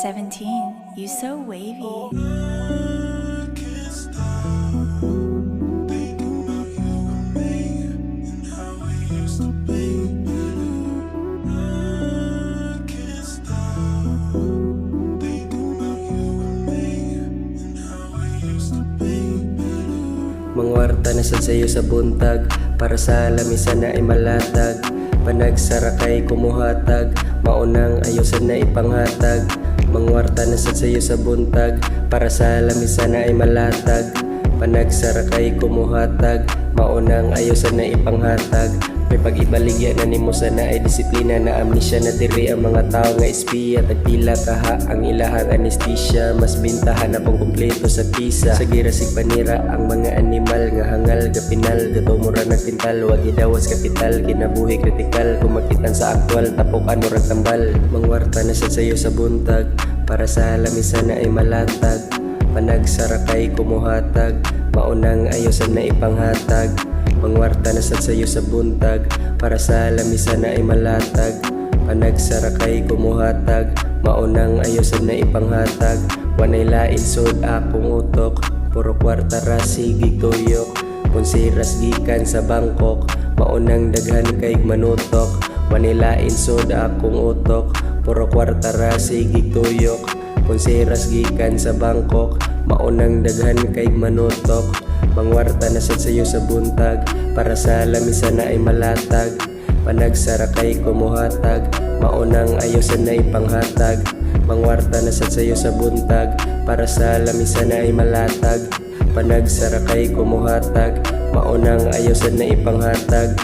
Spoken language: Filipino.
17. You so wavy. Mangwarta na sad sayo sa buntag Para sa lamisan na ay malatag Panagsara kay kumuhatag Maunang ayusan na ipanghatag Mangwarta na sad sayo sa buntag Para sa lamisan na ay malatag Panagsara kay kumuhatag. Maunang ayusan na ipanghatag. May pag-ibaligya na nimo sana ay disiplina na amnesia na diri ang mga tao nga espiya. Tagpila kaha ang ilahang anesthesia. Mas bintahan na pong kumpleto sa pisa sa girasig panira ang mga animal nga hangal gapinal gatumura nagpintal wag idawas kapital kinabuhi kritikal. Kumakitan sa aktwal tapukan murag tambal mangwarta na sad sayo sa buntag. Para sa lamisan na ay malatag panagsara kay kumuhatag. Maunang ayosan na ipanghatag Mangwarta na sad sayo sa buntag. Para sa lamisan na ay malatag. Panagsara kay kumuhatag. Maunang ayosan na ipanghatag Wanay lain sod akong utok. Puro kwarta ra sige tuyok Punsiras gikan sa Bangkok. Maunang daghan kay manutok. Wanay lain sod akong utok. Puro kwarta ra sige tuyok Punsiras gikan sa Bangkok Maunang daghan kay manutok Mangwarta na sad sayo sa buntag Para sa lamisan na ay malatag. Panagsara kay kumuhatag Maunang ayosan na ipanghatag Mangwarta na sad sayo sa buntag Para sa lamisan na ay malatag. Panagsara kay kumuhatag Maunang ayosan na ipanghatag